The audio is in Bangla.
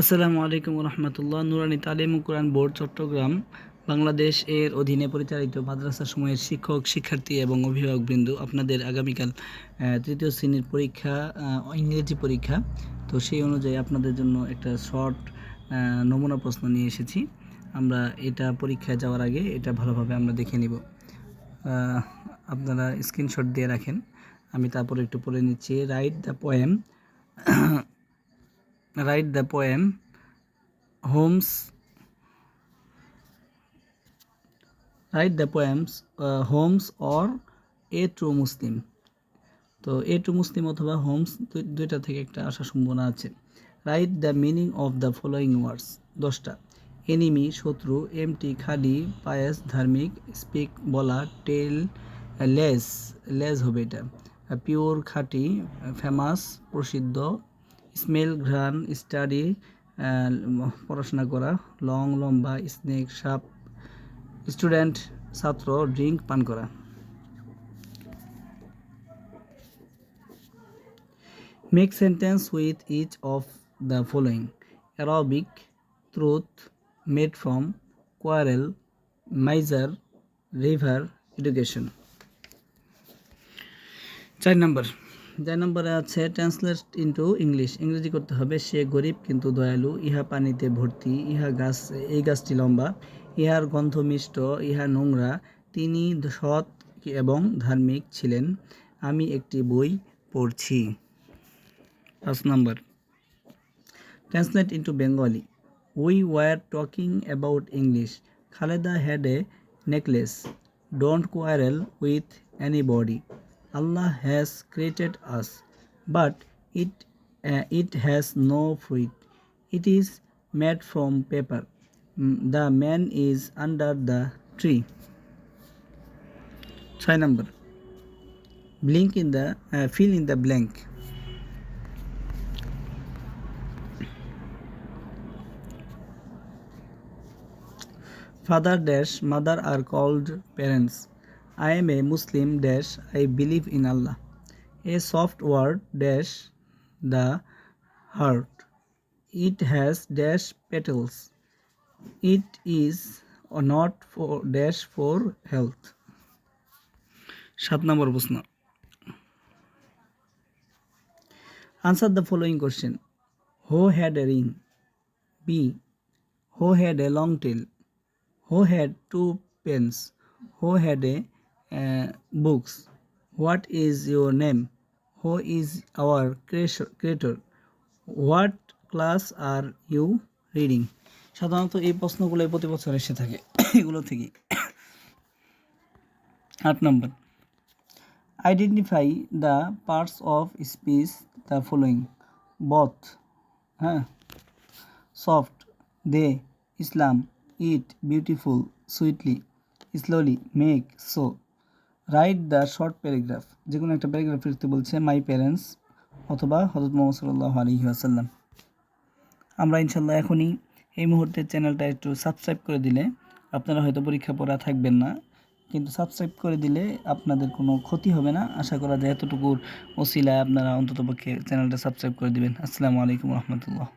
আসসালামু আলাইকুম রহমতুল্লাহ নুরানি তালিম কোরআন বোর্ড, চট্টগ্রাম, বাংলাদেশ এর অধীনে পরিচালিত মাদ্রাসা সময়ের শিক্ষক, শিক্ষার্থী এবং অভিভাবকবৃন্দ আপনাদের আগামীকাল তৃতীয় শ্রেণির পরীক্ষা ইংরেজি পরীক্ষা। তো সেই অনুযায়ী আপনাদের জন্য একটা শর্ট নমুনা প্রশ্ন নিয়ে এসেছি। আমরা এটা পরীক্ষায় যাওয়ার আগে এটা ভালোভাবে আমরা দেখে নিব। আপনারা স্ক্রিনশট দিয়ে রাখেন। আমি তারপরে একটু পড়ে নিচ্ছি। Write the poem write the poem homes write the poems uh, homes or a true muslim. তো এ টু মুসলিম অথবা হোমস দুইটা থেকে একটা আসার সম্ভাবনা আছে। Write the meaning of the following words দশটা। এনিমি শত্রু এমটি খালি পায়াস ধার্মিক স্পিক বলা টেল লেস লেস হবে এটা। পিওর খাঁটি ফেমাস প্রসিদ্ধ স্মেল ঘ্রাণ স্টাডি পড়াশোনা করা, লং, লম্বা, স্নেক, সাপ, স্টুডেন্ট, ছাত্র, ড্রিঙ্ক, পান করা। Make sentence with each of the following aerobic truth made from quarrel miser river education চার নম্বর। চার নম্বরে আছে ট্রান্সলেট ইন্টু ইংলিশ ইংরেজি করতে হবে, সে গরিব কিন্তু দয়ালু, ইহা পানিতে ভর্তি, ইহা গাছ, এই গাছটি লম্বা, ইহার গন্ধ মিষ্ট, ইহা নোংরা, তিনি সৎ এবং ধার্মিক ছিলেন, আমি একটি বই পড়ছি। পাঁচ নম্বর translate into Bengali we were talking about English Khaleda had a necklace don't quarrel with anybody Allah has created us, but it uh, it has no fruit. It is made from paper. Mm, The man is under the tree. ছয় number. Blink in the uh, fill in the blank. Father dash mother are called parents. I am a Muslim dash I believe in Allah. A soft word dash the heart. It has dash petals. It is or not for dash for health. সাত নম্বর প্রশ্ন Answer the following question. Who had a ring? B. Who had a long tail? Who had two pens? Who had a books? What is your name? Who is our creation- creator? What class are you reading? সাধারণত এই প্রশ্নগুলো প্রতি বছর এসে থাকে এগুলো থেকে আট নম্বর identify the parts of speech the following both হ্যাঁ soft they, Islam it beautiful sweetly slowly make so write the short paragraph যে কোনো একটা প্যারাগ্রাফ লিখতে বলছে মাই প্যারেন্টস অথবা হজরত মোহাম্মদ সাল্লাহ আলহি আসাল্লাম আমরা ইনশাল্লাহ এখনই এই মুহূর্তে চ্যানেলটা একটু সাবস্ক্রাইব করে দিলে আপনারা হয়তো পরীক্ষা পড়া থাকবেন না, কিন্তু সাবস্ক্রাইব করে দিলে আপনাদের কোনো ক্ষতি হবে না। আশা করা যায় এতটুকুর ওসিলায় আপনারা অন্ততপক্ষে চ্যানেলটা সাবস্ক্রাইব করে দিবেন। আসসালামু আলাইকুম রহমতুল্লাহ।